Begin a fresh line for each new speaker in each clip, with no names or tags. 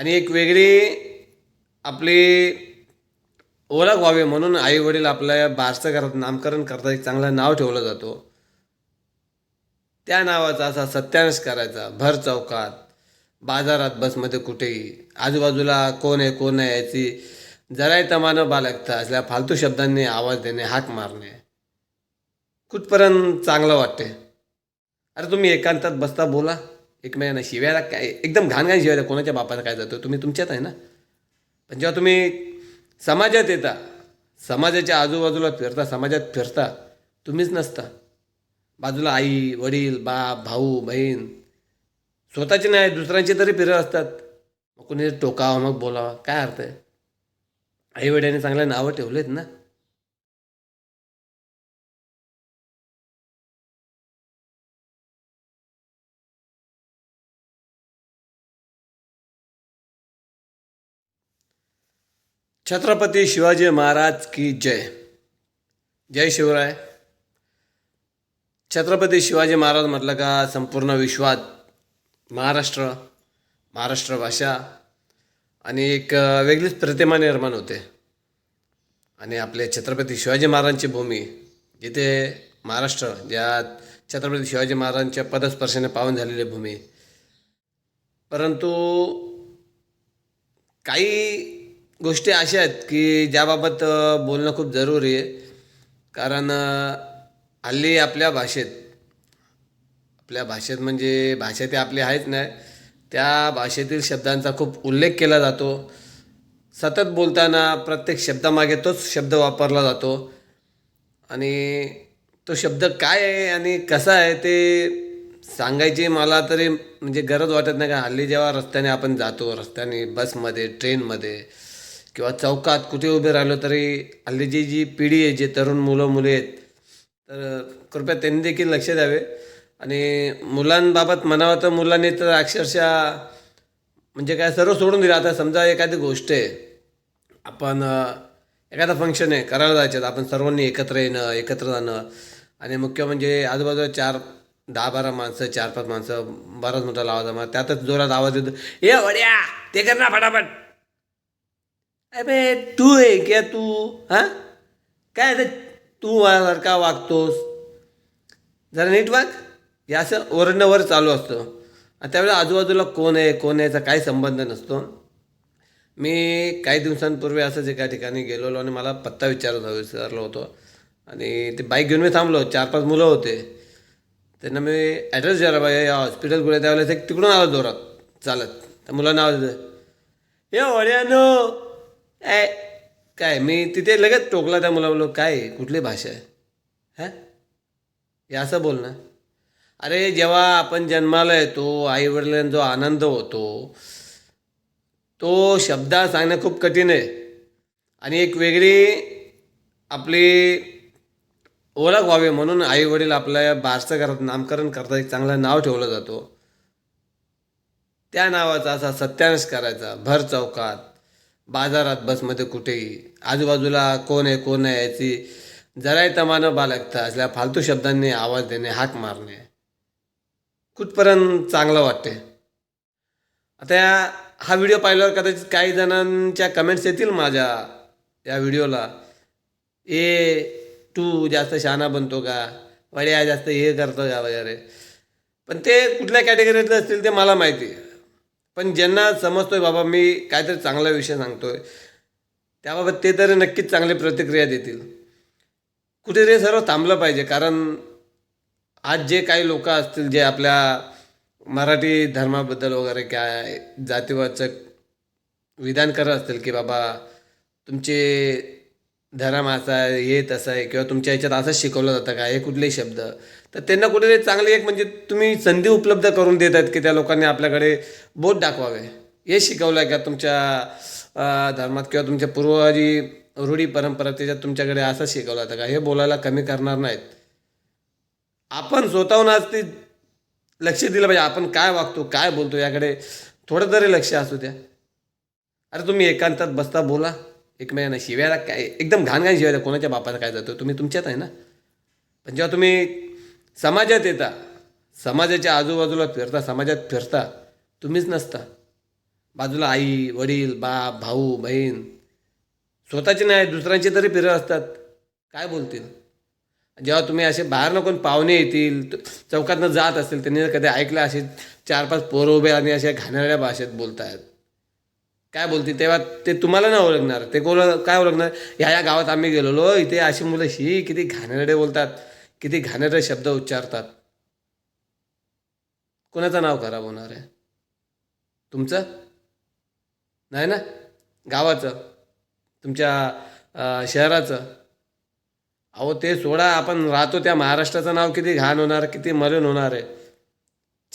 आणि एक वेगळी आपली ओळख व्हावी म्हणून आई वडील आपल्या बारसं करत नामकरण करता एक चांगलं नाव ठेवलं जातो. त्या नावाचा असा सत्यानाश करायचा भर चौकात बाजारात बसमध्ये कुठेही. आजूबाजूला कोण आहे कोण आहे याची जराही तमानं बालकता असल्या फालतू शब्दांनी आवाज देणे हाक मारणे. कुठपर्यंत चांगलं वाटते? अरे तुम्ही एकांतात बसता बोला. एकमेकांना शिव्याला काय एकदम घाण घाण शिवायला कोणाच्या बापाला काय जातो? तुम्ही तुमच्यात आहे ना? पण जेव्हा तुम्ही समाजात येता समाजाच्या आजूबाजूला फिरता समाजात फिरता तुम्हीच नसता. बाजूला आई वडील बाप भाऊ बहीण स्वतःचे नाही दुसऱ्यांचे तरी फिरत असतात. मग कोणी टोकावं मग बोलावं. काय अर्थ आहे? आई वडिलांनी चांगले नावं ठेवलेत ना? छत्रपती शिवाजी महाराज की जय. जय शिवराय. छत्रपती शिवाजी महाराज म्हटलं का संपूर्ण विश्वात महाराष्ट्र महाराष्ट्र भाषा आणि एक वेगळीच प्रतिमा निर्माण होते. आणि आपले छत्रपती शिवाजी महाराजांची भूमी जिथे महाराष्ट्र ज्यात छत्रपती शिवाजी महाराजांच्या पदस्पर्शाने पावन झालेली भूमी. परंतु काही गोष्टी अशा आहेत की ज्याबाबत बोलणं खूप जरुरी आहे. कारण हल्ली आपल्या भाषेत आपल्या भाषेत म्हणजे भाषा ते आपली आहेच नाही. त्या भाषेतील शब्दांचा खूप उल्लेख केला जातो. सतत बोलताना प्रत्येक शब्दामागे तोच शब्द वापरला जातो. आणि तो शब्द काय आहे आणि कसा आहे ते सांगायची मला तरी म्हणजे गरज वाटत नाही. का हल्ली जेव्हा रस्त्याने आपण जातो रस्त्याने बसमध्ये ट्रेनमध्ये किंवा चौकात कुठे उभे राहिलो तरी हल्लीची जी पिढी आहे जे तरुण मुलं मुले आहेत तर कृपया त्यांनी देखील लक्ष द्यावे. आणि मुलांबाबत म्हणावं तर मुलांनी तर अक्षरशः म्हणजे काय सर्व सोडून दिलं. आता समजा एखादी गोष्ट आहे आपण एखादा फंक्शन आहे करायला जायचं आपण सर्वांनी एकत्र येणं एकत्र जाणं. आणि मुख्य म्हणजे आजूबाजूला चार दहा बारा माणसं चार पाच माणसं बराच मोठा आवाज मग त्यातच जोरात आवाज येतो ए वड्या ते कर ना फटाफट. अबे तू आहे क्या तू? हां? काय ते तू का वागतोस? जरा नीट वाग. हे असं ओरडणंवर चालू असतं. आणि त्यावेळेला आजूबाजूला कोण आहे कोण आहे याचा काही संबंध नसतो. मी काही दिवसांपूर्वी असंच एका ठिकाणी गेलेलो आणि मला पत्ता विचारत विचारलो होतो. आणि ते बाईक घेऊन मी थांबलो. चार पाच मुलं होते. त्यांना मी ॲड्रेस द्यायला पाहिजे या हॉस्पिटल पुढे त्यावेळेस एक तिकडून आलो जोरात. चालत. त्या मुलांना आवाज हे वड्यानो काय काय मी तिथे लगेच टोकला त्या मुला काय कुठली भाषा आहे? हां? हे असं बोल ना. अरे जेव्हा आपण जन्माला येतो आईवडिलांना जो आनंद होतो तो शब्दात सांगणं खूप कठीण आहे. आणि एक वेगळी आपली ओळख व्हावी म्हणून आई वडील आपल्या बारसं करत नामकरण करता एक चांगलं नाव ठेवलं जातो. त्या नावाचा असा सत्यानाश करायचा भर चौकात. बाजारात बसमध्ये कुठेही. आजूबाजूला कोण आहे कोण आहे याची जराही तमानं बाळगता असल्या फालतू शब्दांनी आवाज देणे हाक मारणे. कुठपर्यंत चांगलं वाटते? आता या हा व्हिडिओ पाहिल्यावर कदाचित काही जणांच्या कमेंट्स येतील माझ्या या व्हिडिओला. ए तू जास्त शहाणा बनतो का? वड्या जास्त हे करतो का वगैरे? पण ते कुठल्या कॅटेगरीतले असतील ते मला माहिती आहे. पण ज्यांना समजतोय बाबा मी काहीतरी चांगला विषय सांगतोय त्याबाबत ते तरी नक्कीच चांगली प्रतिक्रिया देतील. कुठेतरी सर्व थांबलं पाहिजे कारण आज जे काही लोक असतील जे आपल्या मराठी धर्माबद्दल वगैरे काय जातीवाचक विधान करत असतील की बाबा तुमचे धर्म असा आहे हे तसं आहे किंवा तुमच्या ह्याच्यात असंच शिकवलं जातं का हे कुठलेही शब्द? तर त्यांना कुठेतरी चांगली एक म्हणजे तुम्ही संधी उपलब्ध करून देत आहेत की त्या लोकांनी आपल्याकडे बोट दाखवावे. हे शिकवलं आहे का तुमच्या धर्मात किंवा तुमच्या पूर्वजी रूढी परंपरा त्याच्यात तुमच्याकडे असं शिकवलं होतं का? हे बोलायला कमी करणार नाहीत. आपण स्वतःहून आज ते लक्ष दिलं पाहिजे. आपण काय वागतो काय बोलतो याकडे थोडं तरी लक्ष असू द्या. अरे तुम्ही एकांतात बसता बोला. एकमेकांना शिव्याला काय? एकदम घाण घाण शिवायला कोणाच्या बापाला काय जातो? तुम्ही तुमच्यात आहे ना? पण जेव्हा तुम्ही समाजात येता. समाजाच्या आजूबाजूला फिरता समाजात फिरता तुम्हीच नसता. बाजूला आई वडील बाप भाऊ बहीण स्वतःचे नाही दुसऱ्यांचे तरी फिरत असतात. काय बोलतील? जेव्हा तुम्ही असे बाहेर नको पाहुणे येतील चौकातनं जात असेल त्यांनी जर कधी ऐकलं असे चार पाच पोरं उभे आणि अशा घाणेरड्या भाषेत बोलतायत. काय बोलतील? तेव्हा ते तुम्हाला नाही ओळखणार. ते कोण काय ओळखणार? ह्या या गावात आम्ही गेलेलो इथे अशी मुलं ही किती घाणेरडे बोलतात. किती घाणेरे शब्द उच्चारतात. कोणाचं नाव खराब होणार आहे? तुमचं? नाही ना? गावाचं? तुमच्या शहराचं? अहो ते सोडा आपण राहतो त्या महाराष्ट्राचं नाव किती घाण होणार किती मरण होणार आहे.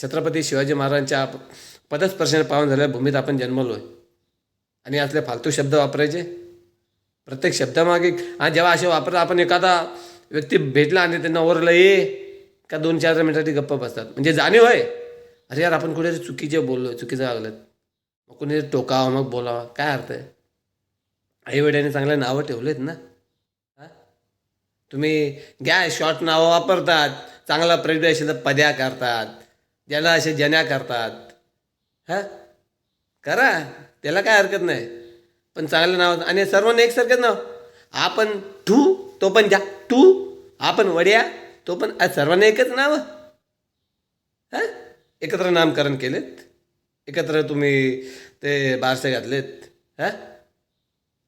छत्रपती शिवाजी महाराजांच्या आप- पदस्पर्शाने पावन झालेल्या भूमीत आपण जन्मलो आहे आणि असले फालतू शब्द वापरायचे? प्रत्येक शब्दामागे हा जेव्हा असे वापरतात आपण एखादा व्यक्ती भेटला आणि त्यांना ओरलं ये का दोन चार मिनिटासाठी गप्प बसतात? म्हणजे जाणीव आहे. अरे यार आपण कुठे चुकीचे बोललो चुकीचं वागलं मग कुणी टोकावं मग बोलावं. काय अर्थ आहे? आईवडिलांनी चांगल्या चांगले नावं ठेवलेत ना? हां? तुम्ही घ्या शॉर्ट नावं वापरतात. चांगला प्रगती असेल तर पद्या करतात. ज्याला असे जन्या करतात. हा? करा. त्याला काय हरकत नाही. पण चांगलं नाव आणि सर्वांना एकसारखंच नाव. आपण तू तो पण जा टू आपण वड्या तो पण सर्वांना एकच नाव? हा? एकत्र नामकरण केलेत? एकत्र तुम्ही ते बारसे घातलेत? हा?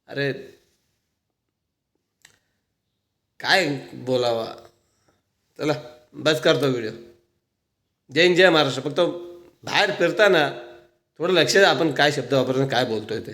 अरे काय बोलावा? चला बस करतो व्हिडिओ जय हिंद जय महाराष्ट्र. फक्त बाहेर फिरताना थोडं लक्ष द्या आपण काय शब्द वापरतो काय बोलतोय ते.